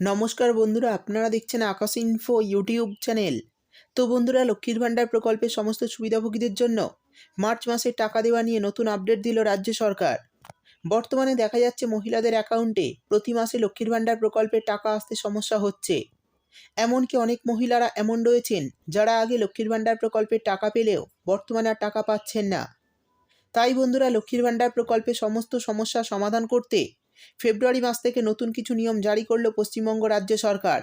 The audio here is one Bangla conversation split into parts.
নমস্কার বন্ধুরা, আপনারা দেখছেন আকাশ ইনফো ইউটিউব চ্যানেল তো বন্ধুরা, লক্ষ্মীর ভাণ্ডার প্রকল্পের সমস্ত সুবিধাভোগীদের জন্য মার্চ মাসে টাকা দেওয়া নিয়ে নতুন আপডেট দিল রাজ্য সরকার। বর্তমানে দেখা যাচ্ছে মহিলাদের অ্যাকাউন্টে প্রতি মাসে লক্ষ্মীর ভাণ্ডার প্রকল্পের টাকা আসতে সমস্যা হচ্ছে। এমনকি অনেক মহিলারা এমন রয়েছেন যারা আগে লক্ষ্মীর ভাণ্ডার প্রকল্পের টাকা পেলেও বর্তমানে আর টাকা পাচ্ছেন না। তাই বন্ধুরা, লক্ষ্মীর ভাণ্ডার প্রকল্পের সমস্ত সমস্যার সমাধান করতে ফেব্রুয়ারি মাস থেকে নতুন কিছু নিয়ম জারি করল পশ্চিমবঙ্গ রাজ্য সরকার।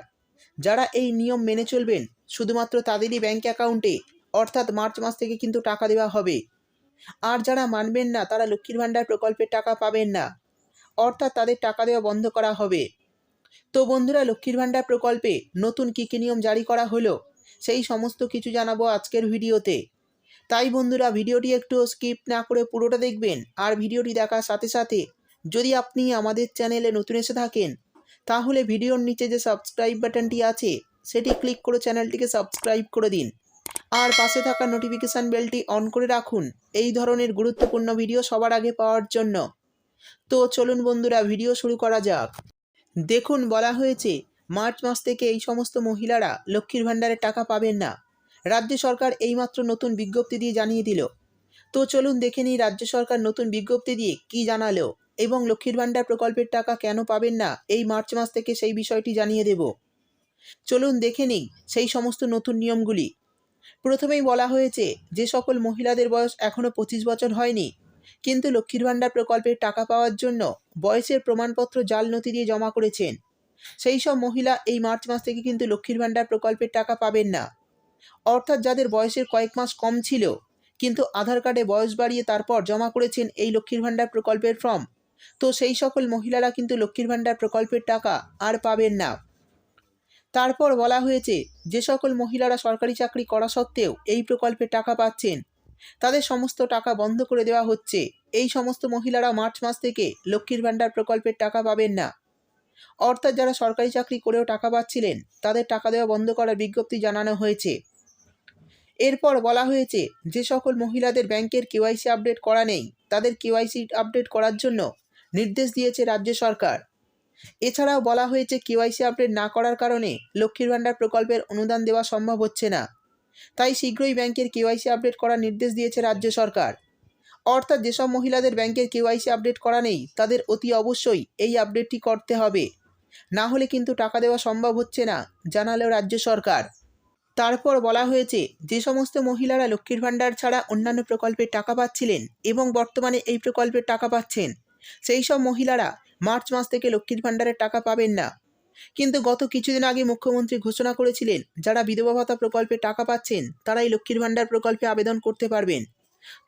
যারা এই নিয়ম মেনে চলবেন, শুধুমাত্র তাদেরই ব্যাঙ্ক অ্যাকাউন্টে অর্থাৎ মার্চ মাস থেকে কিন্তু টাকা দেওয়া হবে। আর যারা মানবেন না, তারা লক্ষ্মীর ভাণ্ডার প্রকল্পের টাকা পাবেন না। অর্থাৎ তাদের টাকা দেওয়া বন্ধ করা হবে। তো বন্ধুরা, লক্ষ্মীর ভাণ্ডার প্রকল্পে নতুন কী কী নিয়ম জারি করা হলো, সেই সমস্ত কিছু জানাব আজকের ভিডিওতে। তাই বন্ধুরা, ভিডিওটি একটু স্কিপ না করে পুরোটা দেখবেন, আর ভিডিওটি দেখার সাথে সাথে যদি আপনি আমাদের চ্যানেলে নতুন এসে থাকেন, তাহলে ভিডিওর নিচে যে সাবস্ক্রাইব বাটনটি আছে, সেটি ক্লিক করে চ্যানেলটিকে সাবস্ক্রাইব করে দিন। আর পাশে থাকা নোটিফিকেশান বেলটি অন করে রাখুন, এই ধরনের গুরুত্বপূর্ণ ভিডিও সবার আগে পাওয়ার জন্য। তো চলুন বন্ধুরা, ভিডিও শুরু করা যাক। দেখুন, বলা হয়েছে, মার্চ মাস থেকে এই সমস্ত মহিলারা লক্ষ্মীর ভাণ্ডারের টাকা পাবেন না। রাজ্য সরকার এইমাত্র নতুন বিজ্ঞপ্তি দিয়ে জানিয়ে দিল। তো চলুন দেখে নিই, রাজ্য সরকার নতুন বিজ্ঞপ্তি দিয়ে কি জানালো। এবং লক্ষ্মীর ভাণ্ডার প্রকল্পের টাকা কেন পাবেন না? এই মার্চ মাস থেকে সেই বিষয়টি জানিয়ে দেব। চলুন দেখে নিই সেই সমস্ত নতুন নিয়মগুলি। প্রথমেই বলা হয়েছে, যে সকল মহিলাদের বয়স এখনও পঁচিশ বছর হয়নি, কিন্তু লক্ষ্মীর ভাণ্ডার প্রকল্পের টাকা পাওয়ার জন্য বয়সের প্রমাণপত্র জাল নথি দিয়ে জমা করেছেন। সেই সব মহিলা এই মার্চ মাস থেকে কিন্তু লক্ষ্মীর ভাণ্ডার প্রকল্পের টাকা পাবেন না। অর্থাৎ যাদের বয়সের কয়েক মাস কম ছিল, কিন্তু আধার কার্ডে বয়স বাড়িয়ে তারপর জমা করেছেন এই লক্ষ্মীর ভাণ্ডার প্রকল্পের ফর্ম। তো সেই সকল মহিলারা কিন্তু লক্ষ্মীর ভাণ্ডার প্রকল্পের টাকা আর পাবেন না। তারপর বলা হয়েছে, যে সকল মহিলারা সরকারি চাকরি করা সত্ত্বেও এই প্রকল্পের টাকা পাচ্ছেন, তাদের সমস্ত টাকা বন্ধ করে দেওয়া হচ্ছে। এই সমস্ত মহিলারা মার্চ মাস থেকে লক্ষ্মীর ভাণ্ডার প্রকল্পের টাকা পাবেন না। অর্থাৎ যারা সরকারি চাকরি করেও টাকা পাচ্ছিলেন, তাদের টাকা দেওয়া বন্ধ করার বিজ্ঞপ্তি জানানো হয়েছে। এরপর বলা হয়েছে, যে সকল মহিলাদের ব্যাংকের কেওয়াইসি আপডেট করা নেই, তাদের কেওয়াইসি আপডেট করার জন্য নির্দেশ দিয়েছে রাজ্য সরকার। এছাড়াও বলা হয়েছে, কেওয়াইসি আপডেট না করার কারণে লক্ষ্মীর ভাণ্ডার প্রকল্পের অনুদান দেওয়া সম্ভব হচ্ছে না। তাই শীঘ্রই ব্যাংকের কেওয়াইসি আপডেট করার নির্দেশ দিয়েছে রাজ্য সরকার। অর্থাৎ যেসব মহিলাদের ব্যাংকের কেওয়াইসি আপডেট করা নেই, তাদের অতি অবশ্যই এই আপডেটটি করতে হবে। না হলে কিন্তু টাকা দেওয়া সম্ভব হচ্ছে না, জানালো রাজ্য সরকার। তারপর বলা হয়েছে, যে সমস্ত মহিলারা লক্ষ্মীর ভাণ্ডার ছাড়া অন্যান্য প্রকল্পের টাকা পাচ্ছিলেন এবং বর্তমানে এই প্রকল্পের টাকা পাচ্ছেন সেই সব মহিলারা মার্চ মাস থেকে লক্ষ্মীর ভাণ্ডারের টাকা পাবেন না। কিন্তু গত কিছুদিন আগে মুখ্যমন্ত্রী ঘোষণা করেছিলেন, যারা বিধবা ভাতা প্রকল্পে টাকা পাচ্ছেন, তারাই লক্ষ্মীর ভাণ্ডার প্রকল্পে আবেদন করতে পারবেন।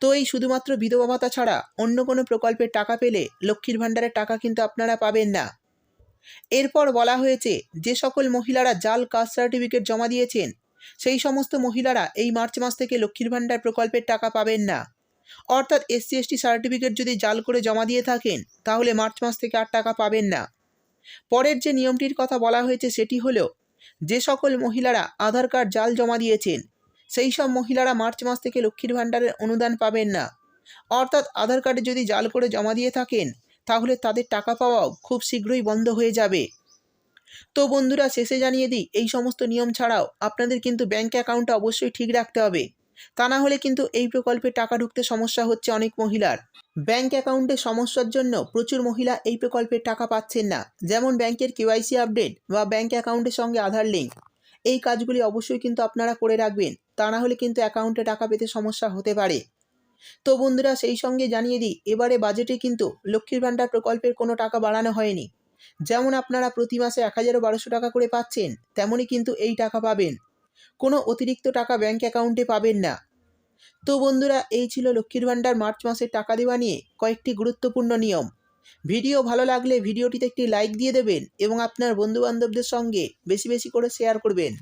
তো এই শুধুমাত্র বিধবা ভাতা ছাড়া অন্য কোনো প্রকল্পের টাকা পেলে লক্ষ্মীর ভাণ্ডারের টাকা কিন্তু আপনারা পাবেন না। এরপর বলা হয়েছে, যে সকল মহিলারা জাল কাস্ট সার্টিফিকেট জমা দিয়েছেন, সেই সমস্ত মহিলারা এই মার্চ মাস থেকে লক্ষ্মীর ভাণ্ডার প্রকল্পের টাকা পাবেন না। অর্থাৎ এসসি এসটি সার্টিফিকেট যদি জাল করে জমা দিয়ে থাকেন, তাহলে মার্চ মাস থেকে আর টাকা পাবেন না। পরের যে নিয়মটির কথা বলা হয়েছে সেটি হলো, যে সকল মহিলারা আধার কার্ড জাল জমা দিয়েছেন, সেই সব মহিলারা মার্চ মাস থেকে লক্ষ্মীর ভাণ্ডারের অনুদান পাবেন না। অর্থাৎ আধার কার্ডে যদি জাল করে জমা দিয়ে থাকেন, তাহলে তাদের টাকা পাওয়াও খুব শীঘ্রই বন্ধ হয়ে যাবে। তো বন্ধুরা, শেষে জানিয়ে দিই, এই সমস্ত নিয়ম ছাড়াও আপনাদের কিন্তু ব্যাঙ্ক অ্যাকাউন্টটা অবশ্যই ঠিক রাখতে হবে। তা না হলে কিন্তু এই প্রকল্পে টাকা ঢুকতে সমস্যা হচ্ছে অনেক মহিলার। ব্যাংক অ্যাকাউন্টে সমস্যার জন্য প্রচুর মহিলা এই প্রকল্পের টাকা পাচ্ছেন না, যেমন ব্যাংকের কেওয়াইসি আপডেট বা ব্যাংক অ্যাকাউন্টের সঙ্গে আধার লিঙ্ক এই কাজগুলি অবশ্যই কিন্তু আপনারা করে রাখবেন, তা না হলে কিন্তু অ্যাকাউন্টে টাকা পেতে সমস্যা হতে পারে। তো বন্ধুরা, সেই সঙ্গে জানিয়ে দিই, এবারে বাজেটে কিন্তু লক্ষ্মীর ভাণ্ডার প্রকল্পের কোনো টাকা বাড়ানো হয়নি। যেমন আপনারা প্রতি মাসে এক হাজারও বারোশো টাকা করে পাচ্ছেন, তেমনই কিন্তু এই টাকা পাবেন। কোনো অতিরিক্ত টাকা ব্যাঙ্ক অ্যাকাউন্টে পাবেন না। তো বন্ধুরা, এই ছিল লক্ষ্মীর ভাণ্ডার মার্চ মাসের টাকা দেওয়া নিয়ে কয়েকটি গুরুত্বপূর্ণ নিয়ম। ভিডিও ভালো লাগলে ভিডিওটিতে একটি লাইক দিয়ে দেবেন এবং আপনার বন্ধুবান্ধবদের সঙ্গে বেশি বেশি করে শেয়ার করবেন।